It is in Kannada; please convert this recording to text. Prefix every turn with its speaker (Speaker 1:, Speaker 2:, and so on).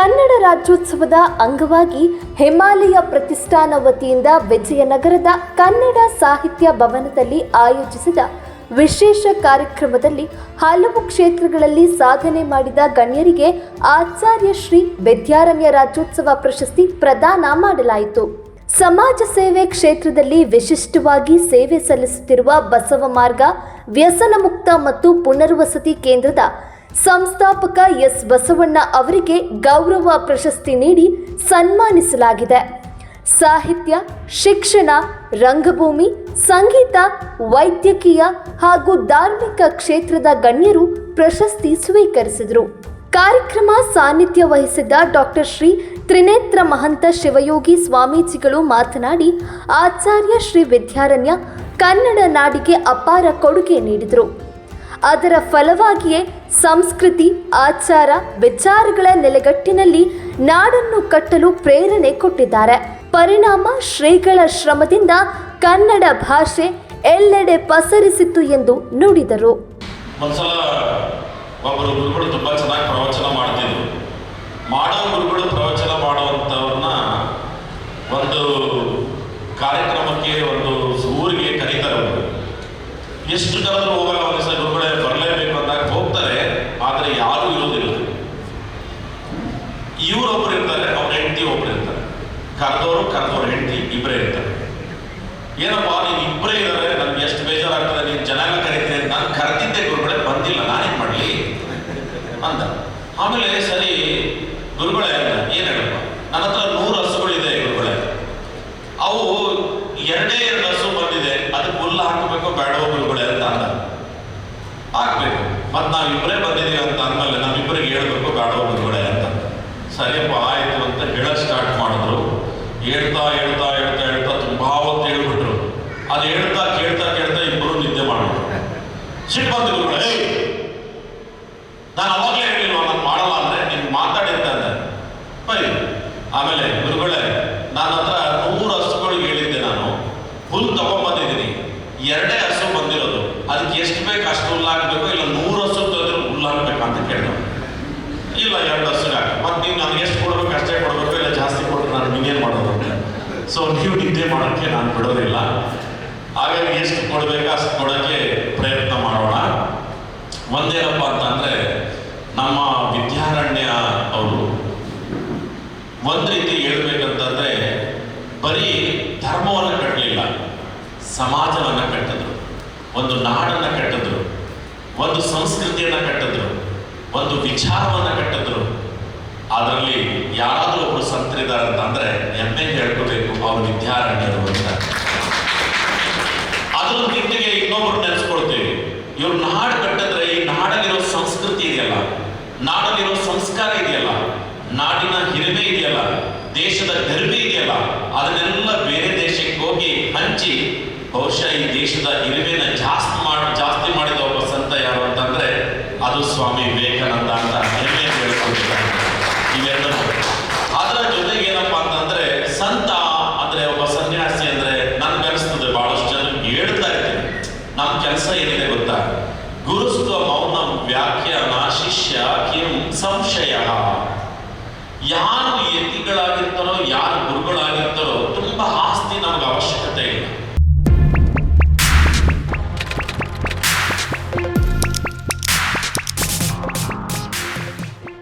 Speaker 1: ಕನ್ನಡ ರಾಜ್ಯೋತ್ಸವದ ಅಂಗವಾಗಿ ಹಿಮಾಲಯ ಪ್ರತಿಷ್ಠಾನ ವತಿಯಿಂದ ವಿಜಯನಗರದ ಕನ್ನಡ ಸಾಹಿತ್ಯ ಭವನದಲ್ಲಿ ಆಯೋಜಿಸಿದ ವಿಶೇಷ ಕಾರ್ಯಕ್ರಮದಲ್ಲಿ ಹಲವು ಕ್ಷೇತ್ರಗಳಲ್ಲಿ ಸಾಧನೆ ಮಾಡಿದ ಗಣ್ಯರಿಗೆ ಆಚಾರ್ಯ ಶ್ರೀ ವಿದ್ಯಾರಣ್ಯ ರಾಜ್ಯೋತ್ಸವ ಪ್ರಶಸ್ತಿ ಪ್ರದಾನ ಮಾಡಲಾಯಿತು. ಸಮಾಜ ಸೇವೆ ಕ್ಷೇತ್ರದಲ್ಲಿ ವಿಶಿಷ್ಟವಾಗಿ ಸೇವೆ ಸಲ್ಲಿಸುತ್ತಿರುವ ಬಸವ ಮಾರ್ಗ ವ್ಯಸನ ಮುಕ್ತ ಮತ್ತು ಪುನರ್ವಸತಿ ಕೇಂದ್ರದ ಸಂಸ್ಥಾಪಕ ಎಸ್ ಬಸವಣ್ಣ ಅವರಿಗೆ ಗೌರವ ಪ್ರಶಸ್ತಿ ನೀಡಿ ಸನ್ಮಾನಿಸಲಾಗಿದೆ. ಸಾಹಿತ್ಯ, ಶಿಕ್ಷಣ, ರಂಗಭೂಮಿ, ಸಂಗೀತ, ವೈದ್ಯಕೀಯ ಹಾಗೂ ಧಾರ್ಮಿಕ ಕ್ಷೇತ್ರದ ಗಣ್ಯರು ಪ್ರಶಸ್ತಿ ಸ್ವೀಕರಿಸಿದರು. ಕಾರ್ಯಕ್ರಮ ಸಾನ್ನಿಧ್ಯ ವಹಿಸಿದ್ದ ಡಾಕ್ಟರ್ ಶ್ರೀ ತ್ರಿನೇತ್ರ ಮಹಂತ ಶಿವಯೋಗಿ ಸ್ವಾಮೀಜಿಗಳು ಮಾತನಾಡಿ, ಆಚಾರ್ಯ ಶ್ರೀ ವಿದ್ಯಾರಣ್ಯ ಕನ್ನಡ ನಾಡಿಗೆ ಅಪಾರ ಕೊಡುಗೆ ನೀಡಿದರು. ಅದರ ಫಲವಾಗಿಯೇ ಸಂಸ್ಕೃತಿ, ಆಚಾರ, ವಿಚಾರಗಳ ನೆಲೆಗಟ್ಟಿನಲ್ಲಿ ನಾಡನ್ನು ಕಟ್ಟಲು ಪ್ರೇರಣೆ ಕೊಟ್ಟಿದ್ದಾರೆ. ಪರಿಣಾಮ ಶ್ರೀಗಳ ಶ್ರಮದಿಂದ ಕನ್ನಡ ಭಾಷೆ ಎಲ್ಲೆಡೆ ಪಸರಿಸಿತ್ತು ಎಂದು ನುಡಿದರು.
Speaker 2: ಒಂದ್ಸಲ ಒಬ್ಬರು ಗುರುಗಳು ತುಂಬ ಚೆನ್ನಾಗಿ ಪ್ರವಚನ ಮಾಡ್ತಿದ್ರು ಮಾಡೋ ಗುರುಗಳು ಪ್ರವಚನ ಮಾಡುವಂಥವ್ರನ್ನ ಒಂದು ಕಾರ್ಯಕ್ರಮಕ್ಕೆ ಒಂದು ಊರಿಗೆ ಕರೀತಾರೆ ಅವರು ಎಷ್ಟು ಜನರೂ ಹೋಗಲ್ಲ, ಒಂದು ದಿವಸ ಗುರುಗಳೇ ಬರಲೇಬೇಕು ಅಂದಾಗ ಹೋಗ್ತಾರೆ, ಆದರೆ ಯಾರೂ ಇರೋದಿಲ್ಲ. ಇವರೊಬ್ಬರು ಇರ್ತಾರೆ, ಅವ್ರ ಹೆಂಡತಿ ಒಬ್ರು ಇರ್ತಾರೆ. ಕರೆದವರು ಕರೆದವ್ರ ಹೆಂಡತಿ ಇಬ್ಬರೇ ಇರ್ತಾರೆ. ಏನಪ್ಪ ನೀನು ಇಬ್ಬರೇ ಇದ್ದಾರೆ ನನ್ಗೆ ಎಷ್ಟು ಬೇಜಾರಾಗ್ತದೆ ನೀನು ಜನಾಂಗ ಕರೀತೀನಿ ಅಂತ ನಾನು ಕರೆದಿದ್ದೆ ಗುರುಗಳೇ ಬಂದಿಲ್ಲ ನಾನೇನು ಮಾಡಲಿ ಅಂದ ಆಮೇಲೆ ಸರಿ ಗುರುಗಳೇ ಅಂದ ಏನು ಹೇಳಪ್ಪ ನನ್ನ ಹತ್ರ ನೂರು ಹಸುಗಳಿದೆ ಗುರುಗಳೇ ಅವು ಎರಡೇ ಎರಡು ಹಸು ಬಂದಿದೆ ಅದಕ್ಕೆ ಹುಲ್ಲು ಹಾಕಬೇಕು ಬೇಡವೋ ಗುರುಗಳೇ ಅಂತ ಅಂದ ಹಾಕ್ಬೇಕು ಮತ್ತು ನಾವಿಬ್ಬರೇ ಬಂದಿದ್ದೀವಿ ಅಂತ ಅಂದಮೇಲೆ ನಾವಿಬ್ಬರಿಗೆ ಹೇಳ್ಬೇಕು ಗಾಢ ಗುರುಗಳೇ ಅಂತ. ಸರಿಯಪ್ಪ ಆಯಿತು ಅಂತ ಹೇಳಕ್ ಸ್ಟಾರ್ಟ್ ಮಾಡಿದ್ರು. ಹೇಳ್ತಾ ಹೇಳ್ತಾ ಹೇಳ್ತಾ ಹೇಳ್ತಾ ತುಂಬಾ ಹೊತ್ತು ಹೇಳ್ಬಿಟ್ರು. ಅದು ಹೇಳ್ತಾ ಕೇಳ್ತಾ ಕೇಳ್ತಾ ಇಬ್ಬರು ನಿದ್ದೆ ಮಾಡಿದ್ರು ಸಿಟ್ಟು ಬಂದು "ಏಯ್, ನಾನು ಅವಾಗಲೇ ಹೇಳಿಲ್ವಾ ನಾನು ಮಾಡಲ್ಲ ಅಂದ್ರೆ ನೀವು ಮಾತಾಡಿ ಅಂತ ಅಂದೆ. ಬೈ ಆಮೇಲೆ ಗುರುಗಳೇ ನನ್ನ ಹತ್ರ ನೂರು ಹಸುಗಳಿಗೆ ಹೇಳಿದ್ದೆ ನಾನು. ಹುಲ್ಲು ತಗೊಂಬಂದಿದ್ದೀನಿ. ಎರಡೇ ಹಸು ಬಂದಿರೋದು. ಅದಕ್ಕೆ ಎಷ್ಟು ಬೇಕು ಅಷ್ಟು ಹುಲ್ಲು ಹಾಕ್ಬೇಕು ಇಲ್ಲ ನೂರು ಹಸು ತಂದ್ರೆ ಹುಲ್ಲು ಹಾಕ್ಬೇಕು ಅಂತ ಕೇಳಿದ್ರು ಇಲ್ಲ ಎರಡು ಹಸುಗೆ ಹಾಕಿ ಮತ್ತೆ ನೀವು ನನಗೆ ಎಷ್ಟು ಕೊಡ್ಬೇಕು ಅಷ್ಟೇ ಕೊಡಬೇಕು ಇಲ್ಲ ಜಾಸ್ತಿ ಕೊಟ್ಟರೆ ನಾನು ಇನ್ನೇನು ಮಾಡೋದು ಅಂತ ಸೊ ನೀವು ನಿದ್ದೆ ಮಾಡೋಕ್ಕೆ ನಾನು ಬಿಡೋದಿಲ್ಲ. ಹಾಗಾಗಿ ಎಷ್ಟು ಕೊಡಬೇಕು ಅಷ್ಟು ಕೊಡೋಕ್ಕೆ ಪ್ರಯತ್ನ ಮಾಡೋಣ. ಒಂದೇನಪ್ಪ ಅಂತಂದರೆ, ನಮ್ಮ ವಿದ್ಯಾರಣ್ಯ ಅವರು ಒಂದು ರೀತಿ ಹೇಳ್ಬೇಕಂತಂದರೆ, ಬರೀ ಧರ್ಮವನ್ನು ಕಟ್ಟಲಿಲ್ಲ ಸಮಾಜವನ್ನು ಕಟ್ಟಿದ್ರು. ಒಂದು ನಾಡನ್ನು ಕಟ್ಟಿದ್ರು, ಒಂದು ಸಂಸ್ಕೃತಿಯನ್ನು ಕಟ್ಟಿದ್ರು, ಒಂದು ವಿಚಾರವನ್ನು ಕಟ್ಟಿದ್ರು ಅದರಲ್ಲಿ ಯಾರಾದರೂ ಒಬ್ಬರು ಸಂತರಿದ್ದಾರೆ ಅಂತಂದ್ರೆ ಹೆಮ್ಮೆ ಹೇಳ್ಕೋಬೇಕು ಅವರು ವಿದ್ಯಾರಣ್ಯರು ಅಂತ ಅದ್ರ ನಿಟ್ಟಿಗೆ ಇನ್ನೊಬ್ರು ನೆನೆಸ್ಕೊಳ್ತೀವಿ ಇವ್ರು ನಾಡು ಕಟ್ಟಿದ್ರೆ ಈ ನಾಡಲ್ಲಿರೋ ಸಂಸ್ಕೃತಿ ಇದೆಯಲ್ಲ ನಾಡಲ್ಲಿರೋ ಸಂಸ್ಕಾರ ಇದೆಯಲ್ಲ? ನಾಡಿನ ಹಿರಿಮೆ ಇದೆಯಲ್ಲ? ದೇಶದ ಗರ್ಮೆ ಇದೆಯಲ್ಲ? ಅದನ್ನೆಲ್ಲ ಬೇರೆ ದೇಶಕ್ಕೆ ಹೋಗಿ ಹಂಚಿ, ಬಹುಶಃ ಈ ದೇಶದ ಹಿರಿಮೆನ ಜಾಸ್ತಿ ಮಾಡಿ, ಜಾಸ್ತಿ ಮಾಡಿದ ಒಬ್ಬ ಸಂತ ಯಾರು ಅಂತಂದ್ರೆ ಅದು ಸ್ವಾಮಿ ವಿವೇಕಾನಂದ ಅಂತ ಹೆಮ್ಮೆ ಹೇಳಿಕೊಂಡಿದ್ದಾರೆ ಇವೆಲ್ಲರೂ ಅದರ ಜೊತೆಗೆ ಏನಪ್ಪಾ ಅಂತಂದ್ರೆ ಸಂತ ಅಂದ್ರೆ ಒಬ್ಬ ಸನ್ಯಾಸಿ ಅಂದ್ರೆ ನನ್ಗನ್ಸ್ತದೆ, ಬಹಳಷ್ಟು ಜನ ಹೇಳ್ತಾ ಇರ್ತೀನಿ. ನಮ್ಮ ಕೆಲಸ ಏನಿದೆ ಗೊತ್ತಾ? ಗುರುಸ್ವ ಮೌನ ವ್ಯಾಖ್ಯಾನ ಶಿಷ್ಯ ಕೇಂ ಸಂಶಯ. ಯಾರು ಯತಿಗಳಾಗಿರ್ತಾರೋ, ಯಾರು ಗುರುಗಳಾಗಿರ್ತಾರೋ, ತುಂಬ ಆಸ್ತಿ ನಮಗೆ ಅವಶ್ಯಕತೆ ಇದೆ.